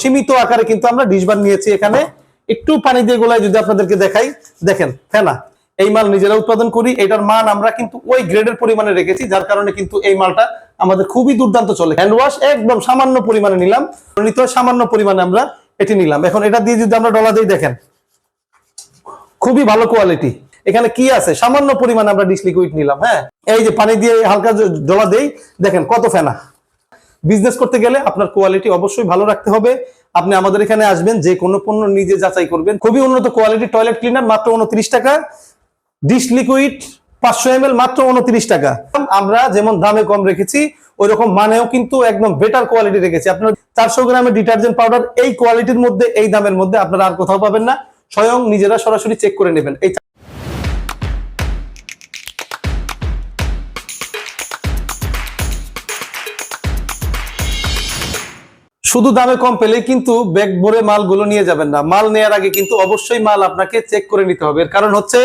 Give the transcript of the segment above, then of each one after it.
সীমিত আকারে কিন্তু আমরা ডিশবার নিয়েছি এখানে। একটু পানি দিয়ে গোলায় যদি আপনাদেরকে দেখাই, দেখেন ফেনা এই মাল নিজেরা উৎপাদন করি, এটার মান আমরা কিন্তু ওই গ্রেডের পরিমাণে রেখেছি, যার কারণে কিন্তু এই মালটা আমাদের খুবই দুর্দান্ত চলে। হ্যান্ড ওয়াশ একদম সামান্য পরিমাণে নিলাম সামান্য পরিমাণে আমরা এটি নিলাম। এখন এটা দিয়ে যদি আমরা ডলা দিয়ে দেখেন, খুবই ভালো কোয়ালিটি এখানে কি আছে? সামান্য পরিমাণে আমরা ডিস লিকুইড নিলাম হ্যাঁ? এই যে পানি দিয়ে হালকা ডলা দেই, দেখেন কত ফেনা। বিজনেস করতে গেলে আপনার কোয়ালিটি অবশ্যই ভালো রাখতে হবে। আপনি আমাদের এখানে আসবেন, যে কোনো পণ্য নিজে যাচাই করবেন। খুবই উন্নত কোয়ালিটি টয়লেট ক্লিনার মাত্র উনত্রিশ টাকা। ডিশ লিকুইড পাঁচশো এম মাত্র উনত্রিশ টাকা। আমরা যেমন দামে কম রেখেছি ওই রকম মানেও কিন্তু একদম বেটার কোয়ালিটি রেখেছি। আপনার চারশো গ্রামের ডিটারজেন্ট পাউডার এই কোয়ালিটির মধ্যে, এই দামের মধ্যে আপনারা আর কোথাও পাবেন না। স্বয়ং নিজেরা সরাসরি চেক করে নেবেন। এই শুধু দামে কম পেলে কিন্তু ব্যাগ ভরে মালগুলো নিয়ে যাবেন না। মাল নেওয়ার আগে কিন্তু অবশ্যই মাল আপনাকে চেক করে নিতে হবে। এর কারণ হচ্ছে,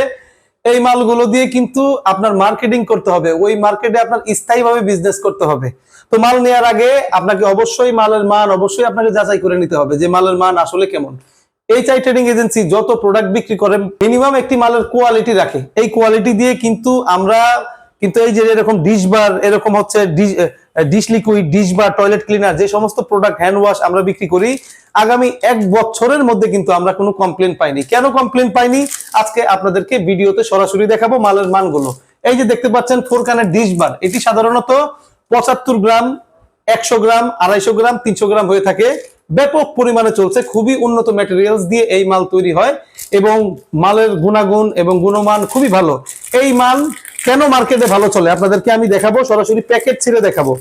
এই মালগুলো দিয়ে কিন্তু আপনার মার্কেটিং করতে হবে। ওই মার্কেটে আপনার স্থায়ীভাবে বিজনেস করতে হবে। তো মাল নেওয়ার আগে আপনাকে অবশ্যই মালের মান অবশ্যই আপনাকে যাচাই করে নিতে হবে যে মালের মান আসলে কেমন। এই চাই ট্রেডিং এজেন্সি যত প্রোডাক্ট বিক্রি করে মিনিমাম একটি মালের কোয়ালিটি রাখে। এই কোয়ালিটি দিয়ে কিন্তু আমরা কিন্তু এই যে এরকম ডিশ বার এরকম হচ্ছে dish liquid dish bar toilet cleaner যে সমস্ত প্রোডাক্ট হ্যান্ড ওয়াশ আমরা বিক্রি করি, আগামী এক বছরের মধ্যে কিন্তু আমরা কোনো কমপ্লেন পাইনি। কেন কমপ্লেন পাইনি? আজকে আপনাদেরকে ভিডিওতে সরাসরি দেখাবো মালের মানগুলো। এই যে দেখতে পাচ্ছেন ফোরকানের ডিশ বার এটি সাধারণত পঁচাত্তর গ্রাম, একশো গ্রাম, আড়াইশো গ্রাম, তিনশো গ্রাম হয়ে থাকে। ব্যাপক পরিমাণে চলছে, খুবই উন্নত ম্যাটেরিয়ালস দিয়ে এই মাল তৈরি হয় এবং মালের গুণাগুণ এবং গুণমান খুবই ভালো। এই মাল কেন মার্কেটে ভালো চলে? আপনাদেরকে আমি দেখাবো, সরাসরি প্যাকেট ছিঁড়ে দেখাবো।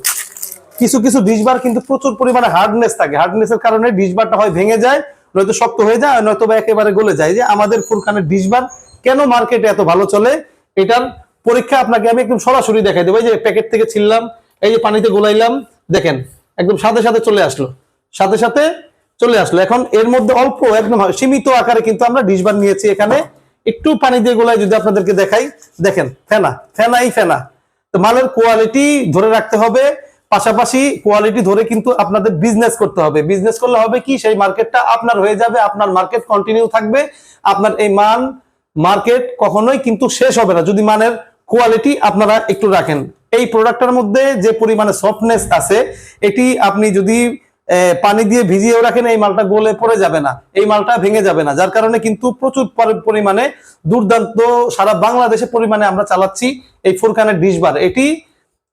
কিছু কিছু ডিশবার কিন্তু প্রচুর পরিমাণে হার্ডনেস থাকে। হার্ডনেসের কারণে ডিশবারটা হয় ভেঙে যায়, নয়তো শক্ত হয়ে যায় নয়তো বা একেবারে গলে যায়। যে আমাদের ফুরকানের ডিশবার কেন মার্কেটে এত ভালো চলে? এটার পরীক্ষা আপনাকে আমি একদম সরাসরি দেখাই দেবো। এই যে প্যাকেট থেকে ছিললাম এই যে পানিতে গোলাইলাম, দেখেন, একদম সাথে সাথে চলে আসলো। সাথে সাথে চলে আসলো। এখন এর মধ্যে অল্প, একদম সীমিত আকারে কিন্তু আমরা ডিশবার নিয়েছি এখানে। একটু পানি দিয়ে গোলায় যদি আপনাদেরকে দেখাই, দেখেন, ফেনা, ফেনাই ফেনা। তো মালের কোয়ালিটি ধরে রাখতে হবে, পাশাপাশি কোয়ালিটি ধরে কিন্তু আপনাদের বিজনেস করতে হবে। বিজনেস করলে হবে কি, সেই মার্কেটটা আপনার হয়ে যাবে, আপনার মার্কেট কন্টিনিউ থাকবে। আপনার এই মান মার্কেট কখনোই কিন্তু শেষ হবে না। যদি মানের কোয়ালিটি আপনারা একটু রাখেন। এই প্রোডাক্টটার মধ্যে যে পরিমাণে সফটনেস আছে, এটি আপনি যদি পানি দিয়ে ভিজিয়েও রাখেন এই মালটা গোলে পড়ে যাবে না, এই মালটা ভেঙে যাবে না। যার কারণে কিন্তু প্রচুর পরিমাণে দুর্দান্ত সারা বাংলাদেশে পরিমাণে আমরা চালাচ্ছি এই ফুরকানের ডিশবার। এটি,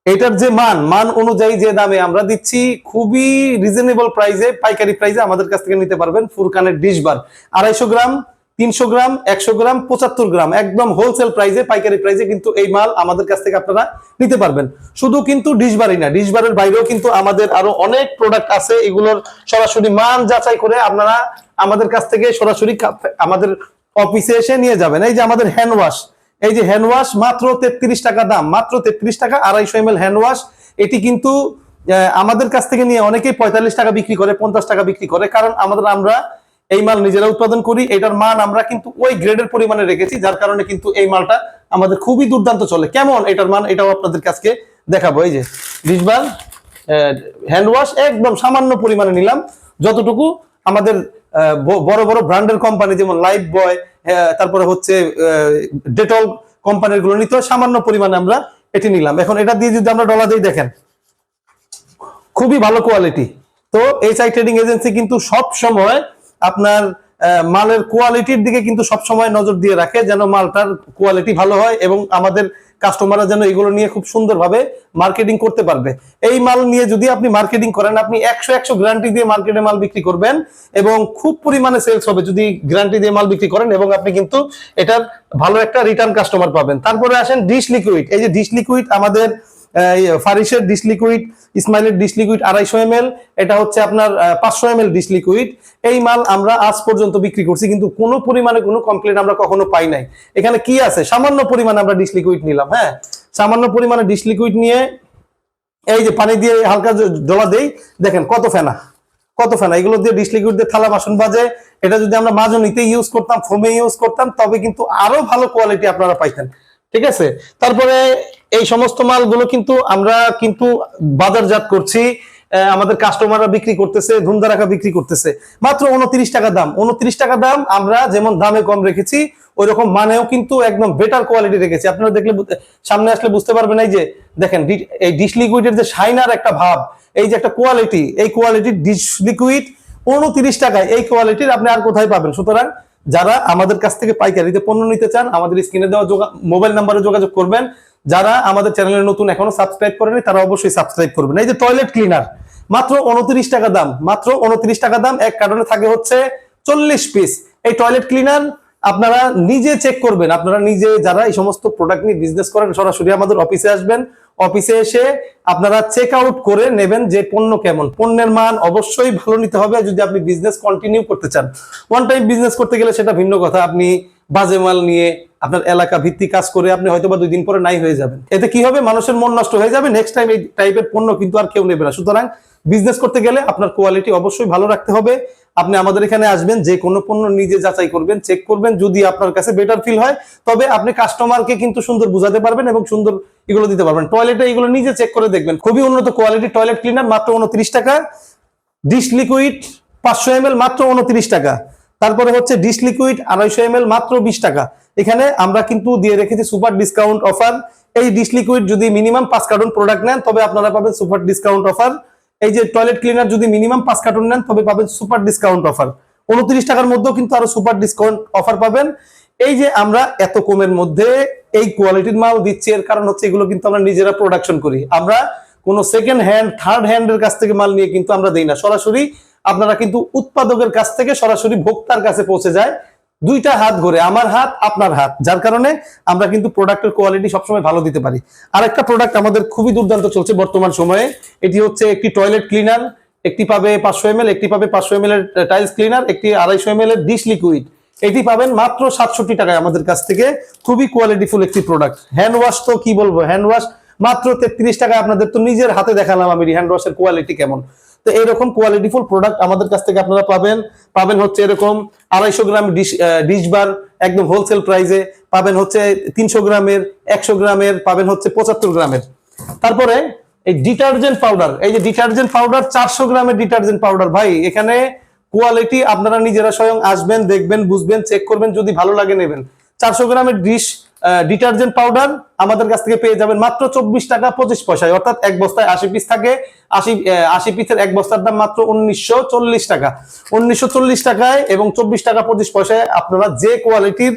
এটার যে মান মান অনুযায়ী যে দামে আমরা দিচ্ছি, খুবই রিজনেবল প্রাইসে পাইকারি প্রাইসে আমাদের কাছ থেকে নিতে পারবেন ফুরকানের ডিশ বার আড়াইশো গ্রাম তিনশো গ্রাম, একশো গ্রাম, পঁচাত্তর গ্রাম। একদম হোলসেল প্রাইসে পাইকারি প্রাইসে কিন্তু এই মাল আমাদের কাছ থেকে আপনারা নিতে পারবেন। শুধু কিন্তু ডিশবারই না ডিশবারের বাইরেও কিন্তু আমাদের আরও অনেক প্রোডাক্ট আছে। এগুলোর সরাসরি মান যাচাই করে আপনারা আমাদের কাছ থেকে সরাসরি আমাদের অফিসে এসে নিয়ে যাবেন। এই যে আমাদের হ্যান্ড ওয়াশ এই যে হ্যান্ড ওয়াশ মাত্র তেত্রিশ টাকা দাম, মাত্র তেত্রিশ টাকা আড়াইশো এম এল হ্যান্ড ওয়াশ এটি কিন্তু আমাদের কাছ থেকে নিয়ে অনেকেই পঁয়তাল্লিশ টাকা বিক্রি করে, পঞ্চাশ টাকা বিক্রি করে। কারণ আমাদের আমরা এই মাল নিজেরা উৎপাদন করি, এটার মান আমরা কিন্তু ওই গ্রেডের পরিমাণে রেখেছি, যার কারণে কিন্তু এই মালটা আমাদের খুবই দুর্দান্ত চলে। কেমন এটার মান? এটাও আপনাদের কাছকে দেখাবো। এই যে ডিশবার হ্যান্ড ওয়াশ একদম সামান্য পরিমাণে নিলাম। যতটুকু আমাদের বড় বড় ব্র্যান্ডের কোম্পানি, যেমন লাইফ বয় তারপরে হচ্ছে ডেটল কোম্পানিরগুলো নিতে সামান্য পরিমাণে আমরা এটি নিলাম। এখন এটা দিয়ে যদি আমরা ডলা দিই, দেখেন, খুবই ভালো কোয়ালিটি তো এইচ আই ট্রেডিং এজেন্সি কিন্তু সব সময় আপনার মালের কোয়ালিটির দিকে কিন্তু সব সময় নজর দিয়ে রাখে যেন মালটার কোয়ালিটি ভালো হয় এবং আমাদের কাস্টমাররা যেন এগুলো নিয়ে খুব সুন্দরভাবে মার্কেটিং করতে পারবে। এই মাল নিয়ে যদি আপনি মার্কেটিং করেন, আপনি একশো একশো গ্যারান্টি দিয়ে মার্কেটে মাল বিক্রি করবেন এবং খুব পরিমাণে সেলস হবে যদি গ্যারান্টি দিয়ে মাল বিক্রি করেন এবং আপনি কিন্তু এটার ভালো একটা রিটার্ন কাস্টমার পাবেন। তারপরে আসেন ডিশ লিকুইড এই যে ডিশ লিকুইড আমাদের ফারিসের ডিশ লিকুইড ইসমাইলের ডিশ লিকুইড আড়াইশো এম এটা হচ্ছে আপনার পাঁচশো এম ডিশ লিকুইড এই মাল আমরা আজ পর্যন্ত বিক্রি করছি, কিন্তু কোনো পরিমাণে কোনো কমপ্লেন আমরা কখনো পাই নাই। এখানে কি আছে? সামান্য পরিমাণে আমরা ডিশ লিকুইড নিলাম হ্যাঁ? সামান্য পরিমাণে ডিশ লিকুইড নিয়ে এই যে পানি দিয়ে হালকা ডলা দেই, দেখেন কত ফেনা কত ফেনা। এগুলো দিয়ে ডিশ লিকুইড দিয়ে থালা বাসন বাজে। এটা যদি আমরা মাজনিতে ইউজ করতাম ফোমে ইউজ করতাম, তবে কিন্তু আরও ভালো কোয়ালিটি আপনারা পাইতেন। ঠিক আছে? তারপরে এই সমস্ত মালগুলো কিন্তু আমরা কিন্তু বাজারজাত করছি আমাদের কাস্টমাররা বিক্রি করতেছে ধুমধারাকা বিক্রি করতেছে। মাত্র উনত্রিশ টাকা দাম। উনত্রিশ টাকা দাম আমরা যেমন দামে কম রেখেছি ওই রকম মানেও কিন্তু একদম বেটার কোয়ালিটি রেখেছি। আপনারা দেখলে সামনে আসলে বুঝতে পারবেন এই যে, দেখেন এই ডিশ লিকুইডের যে শাইনার একটা ভাব, এই যে একটা কোয়ালিটি এই কোয়ালিটির ডিশ লিকুইড উনত্রিশ টাকায়, এই কোয়ালিটির আপনি আর কোথায় পাবেন? সুতরাং যারা আমাদের কাছ থেকে পাইকারিতে পণ্য নিতে চান, আমাদের স্ক্রিনে দেওয়া মোবাইল নাম্বারে যোগাযোগ করবেন। যারা আমাদের চ্যানেলে নতুন, এখনও সাবস্ক্রাইব করেনি তারা অবশ্যই সাবস্ক্রাইব করবেন। এই যে টয়লেট ক্লিনার মাত্র উনত্রিশ টাকা দাম, মাত্র উনত্রিশ টাকা দাম, এক কার্টনে থাকে হচ্ছে চল্লিশ পিস এই টয়লেট ক্লিনার আপনারা নিজে চেক করবেন। আপনারা নিজে যারা এই সমস্ত প্রোডাক্ট নিয়ে বিজনেস করেন, সরাসরি আমাদের অফিসে আসবেন। অফিসে এসে আপনারা চেক আউট করে নেবেন যে পণ্য কেমন। পণ্যের মান অবশ্যই ভালো নিতে হবে। যদি আপনি বিজনেস কন্টিনিউ করতে চান ওয়ান টাইম বিজনেস করতে গেলে সেটা ভিন্ন কথা। আপনি বাজে মাল নিয়ে আপনার এলাকা ভিত্তিক কাজ করে আপনি হয়তো বা দুই দিন পরে নাই হয়ে যাবেন। এতে কি হবে? মানুষের মন নষ্ট হয়ে যাবে। নেক্সট টাইম এই টাইপের পণ্য কিন্তু আর কেউ নেবে না। সুতরাং বিজনেস করতে গেলে আপনার কোয়ালিটি অবশ্যই ভালো রাখতে হবে। আপনি আমাদের এখানে আসবেন, যে কোনো পণ্য নিজে যাচাই করবেন চেক করবেন, যদি আপনার কাছে বেটার ফিল হয়, তবে আপনি কাস্টমারকে কিন্তু সুন্দর বুঝাতে পারবেন এবং সুন্দর এগুলো দিতে পারবেন। টয়লেটে এগুলো নিজে চেক করে দেখবেন। খুবই উন্নত কোয়ালিটি টয়লেট ক্লিনার মাত্র উনত্রিশ টাকা। ডিশ লিকুইড পাঁচশো এম মাত্র উনত্রিশ টাকা। তারপরে হচ্ছে ডিশ লিকুইড আড়াইশো এম মাত্র বিশ টাকা। এখানে আমরা কিন্তু দিয়ে রেখেছি সুপার ডিসকাউন্ট অফার এই ডিশ লিকুইড যদি মিনিমাম পাঁচ কার্টুন প্রোডাক্ট নেন, তবে আপনারা পাবেন সুপার ডিসকাউন্ট অফার এই যে টয়লেট ক্লিনার যদি মিনিমাম পাঁচ কার্টুন নেন, তবে পাবেন সুপার ডিসকাউন্ট অফার উনত্রিশ টাকার মধ্যেও কিন্তু আরও সুপার ডিসকাউন্ট অফার পাবেন। এই যে আমরা এত কমের মধ্যে এই কোয়ালিটির মাল দিচ্ছি, এর কারণ হচ্ছে এগুলো কিন্তু আমরা নিজেরা প্রোডাকশন করি। আমরা কোনো সেকেন্ড হ্যান্ড থার্ড হ্যান্ডের কাছ থেকে মাল নিয়ে কিন্তু আমরা দিই না। সরাসরি আপনারা কিন্তু উৎপাদকের কাছ থেকে সরাসরি ভোক্তার কাছে পৌঁছে যায়। দুইটা হাত ঘুরে, আমার হাত, আপনার হাত। যার কারণে আমরা কিন্তু প্রোডাক্টের কোয়ালিটি সবসময় ভালো দিতে পারি। আরেকটা প্রোডাক্ট আমাদের খুবই দুর্দান্ত চলছে বর্তমান সময়ে। এটি হচ্ছে একটি টয়লেট ক্লিনার একটি পাবে পাঁচশো এম একটি পাবে পাঁচশো এম এর টাইলস ক্লিনার একটি আড়াইশো এম এর ডিশ লিকুইড এটি পাবেন মাত্র সাতষট্টি টাকায় আমাদের কাছ থেকে। খুবই কোয়ালিটিফুল একটি প্রোডাক্ট হ্যান্ড ওয়াশ তো কি বলব? হ্যান্ড ওয়াশ মাত্র তেত্রিশ টাকায় আপনাদের তো নিজের হাতে দেখালাম আমি হ্যান্ড ওয়াশের কোয়ালিটি কেমন? তো এরকম কোয়ালিটিফুল প্রোডাক্ট আমাদের কাছ থেকে আপনারা পাবেন। পাবেন হচ্ছে এরকম আড়াইশো গ্রাম ডিশ ডিশ বার একদম হোলসেল প্রাইসে পাবেন হচ্ছে তিনশো গ্রামের, একশো গ্রামের, পাবেন হচ্ছে পঁচাত্তর গ্রামের। তারপরে এই ডিটারজেন্ট পাউডার এই যে ডিটারজেন্ট পাউডার চারশো গ্রামের ডিটারজেন্ট পাউডার ভাই, এখানে কোয়ালিটি আপনারা নিজেরা স্বয়ং আসবেন, দেখবেন, বুঝবেন চেক করবেন, যদি ভালো লাগে নেবেন। চারশো গ্রামের ডিশ ডিটারজেন্ট পাউডার আমাদের কাছ থেকে পেয়ে যাবেন মাত্র চব্বিশ টাকা পঁচিশ পয়সায়। অর্থাৎ এক বস্তায় আশি পিস থাকে। আশি আশি পিসের এক বস্তার দাম মাত্র উনিশশো চল্লিশ টাকা। উনিশশো চল্লিশ টাকায় এবং চব্বিশ টাকা পঁচিশ পয়সায় আপনারা যে কোয়ালিটির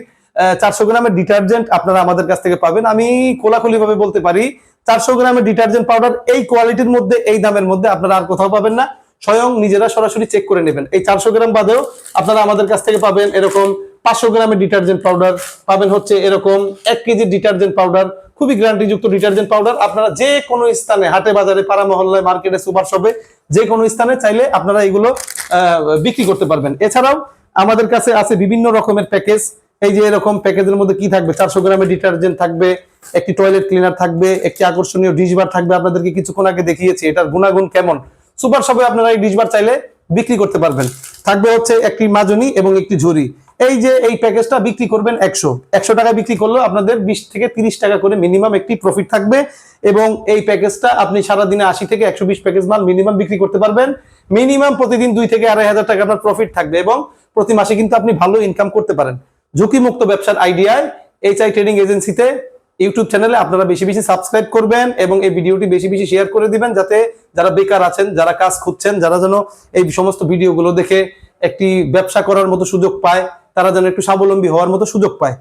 চারশো গ্রামের ডিটারজেন্ট আপনারা আমাদের কাছ থেকে পাবেন। আমি খোলাখুলি ভাবে বলতে পারি, চারশো গ্রামের ডিটারজেন্ট পাউডার এই কোয়ালিটির মধ্যে, এই দামের মধ্যে আপনারা আর কোথাও পাবেন না। স্বয়ং নিজেরা সরাসরি চেক করে নেবেন। এই চারশো গ্রাম বাদেও আপনারা আমাদের কাছ থেকে পাবেন এরকম পাঁচশো গ্রামের ডিটারজেন্ট পাউডার পাবেন হচ্ছে এরকম এক কেজি ডিটারজেন্ট পাউডার খুবই গ্যারান্টিযুক্ত ডিটারজেন্ট পাউডার আপনারা যে কোনো স্থানে, হাটে, বাজারে পাড়া মহল্লায় মার্কেটে সুপার শপে যে কোনো স্থানে চাইলে আপনারা এগুলো বিক্রি করতে পারবেন। এছাড়াও আমাদের কাছে আছে বিভিন্ন রকমের প্যাকেজ এই যে এরকম প্যাকেজের মধ্যে কি থাকবে? চারশো গ্রামের ডিটারজেন্ট থাকবে, একটি টয়লেট ক্লিনার থাকবে, একটি আকর্ষণীয় ডিশবার থাকবে। আপনাদেরকে কিছুক্ষণ আগে দেখিয়েছি এটার গুণাগুণ কেমন। সুপার শপে আপনারা এই ডিশবার চাইলে বিক্রি করতে পারবেন। থাকবে হচ্ছে একটি মাজনি এবং একটি ঝুড়ি। এই যে এই প্যাকেজটা বিক্রি করবেন একশো। একশো টাকা বিক্রি করলেও আপনাদের বিশ থেকে তিরিশ টাকা করে মিনিমাম একটি প্রফিট থাকবে এবং এই প্যাকেজটা আপনি সারাদিনে আশি থেকে একশো বিশ প্যাকেজ মাল মিনিমাম বিক্রি করতে পারবেন। মিনিমাম প্রতিদিন দুই থেকে আড়াই হাজার টাকা আপনার প্রফিট থাকবে এবং প্রতি মাসে কিন্তু আপনি ভালো ইনকাম করতে পারেন। ঝুঁকিমুক্ত ব্যবসার আইডিয়ায় এইচ আই ট্রেডিং এজেন্সিতে ইউটিউব চ্যানেলে আপনারা বেশি বেশি সাবস্ক্রাইব করবেন এবং এই ভিডিওটি বেশি বেশি শেয়ার করে দিবেন যাতে যারা বেকার আছেন, যারা কাজ খুঁজছেন, যারা যেন এই সমস্ত ভিডিওগুলো দেখে একটি ব্যবসা করার মতো সুযোগ পায়, তারা যেন একটু স্বাবলম্বী হওয়ার মতো সুযোগ পায়।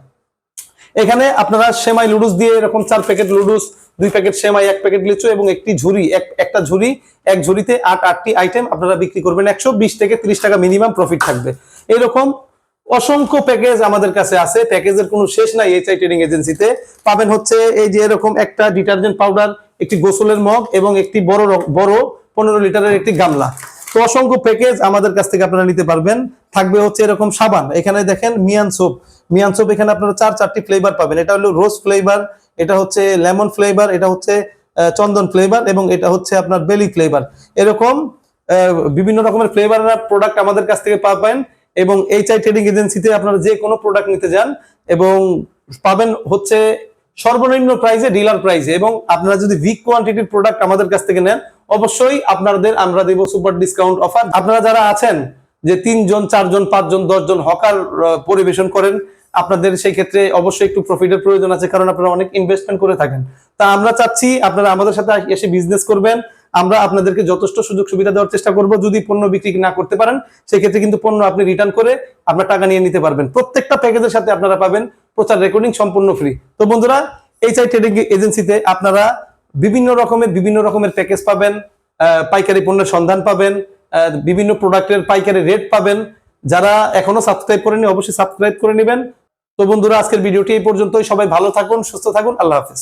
এখানে আপনারা সেমাই লুডুস দিয়ে এরকম চার প্যাকেট লুডুস দুই প্যাকেট সেমাই, এক প্যাকেট লিচু এবং একটি ঝুড়ি এক, একটা ঝুড়ি এক ঝুড়িতে আট, আটটি আইটেম আপনারা বিক্রি করবেন। একশো বিশ থেকে ত্রিশ টাকা মিনিমাম প্রফিট থাকবে। এরকম অসংখ্য প্যাকেজ আমাদের কাছে আছে। প্যাকেজের কোনো শেষ নাই এইচআই ট্রেডিং এজেন্সিতে পাবেন হচ্ছে এই যে এরকম একটা ডিটারজেন্ট পাউডার একটি গোসলের মগ এবং একটি বড় বড় পনেরো লিটারের একটি গামলা। তো অসংখ্য প্যাকেজ আমাদের কাছ থেকে আপনারা নিতে পারবেন। থাকবে হচ্ছে এরকম সাবান। এখানে দেখেন মিয়ান সোপ মিয়ান সোপ এখানে আপনারা চার, চারটি ফ্লেভার পাবেন। এটা হলো রোজ ফ্লেভার এটা হচ্ছে লেমন ফ্লেভার এটা হচ্ছে চন্দন ফ্লেভার এবং এটা হচ্ছে আপনার বেলি ফ্লেভার এরকম বিভিন্ন রকমের ফ্লেভার প্রোডাক্ট আমাদের কাছ থেকে পাবেন। এবং এইচ আই ট্রেডিং এজেন্সিতে আপনারা যে কোনো প্রোডাক্ট নিতে যান এবং পাবেন হচ্ছে সর্বনিম্ন প্রাইজে ডিলার প্রাইজে এবং আপনারা যদি ভিক কোয়ান্টিটির প্রোডাক্ট আমাদের কাছ থেকে নেন, অবশ্যই আপনাদের আমরা দেব সুপার ডিসকাউন্ট অফার আপনারা যারা আছেন যে তিনজন, চারজন, পাঁচজন, দশজন হকার পরিবেশন করেন আপনাদের সেই ক্ষেত্রে অবশ্যই একটু প্রফিটের প্রয়োজন আছে, কারণ আপনারা অনেক ইনভেস্টমেন্ট করে থাকেন। তা আমরা চাচ্ছি আপনারা আমাদের সাথে এসে বিজনেস করবেন। আমরা আপনাদেরকে যথেষ্ট সুযোগ সুবিধা দেওয়ার চেষ্টা করব। যদি পণ্য বিক্রি না করতে পারেন, সেক্ষেত্রে কিন্তু পণ্য আপনি রিটার্ন করে আপনার টাকা নিয়ে নিতে পারবেন। প্রত্যেকটা প্যাকেজের সাথে আপনারা পাবেন প্রচার রেকর্ডিং সম্পূর্ণ ফ্রি তো বন্ধুরা এইচআই ট্রেডিং এজেন্সিতে আপনারা বিভিন্ন রকমের বিভিন্ন রকমের প্যাকেজ পাবেন পাইকারি পণ্যের সন্ধান পাবেন বিভিন্ন প্রোডাক্টের পাইকারি রেট পাবেন। যারা এখনও সাবস্ক্রাইব করেনি অবশ্যই সাবস্ক্রাইব করে নেবেন। তো বন্ধুরা, আজকের ভিডিওটি এই পর্যন্তই। সবাই ভালো থাকুন, সুস্থ থাকুন। আল্লাহ হাফেজ।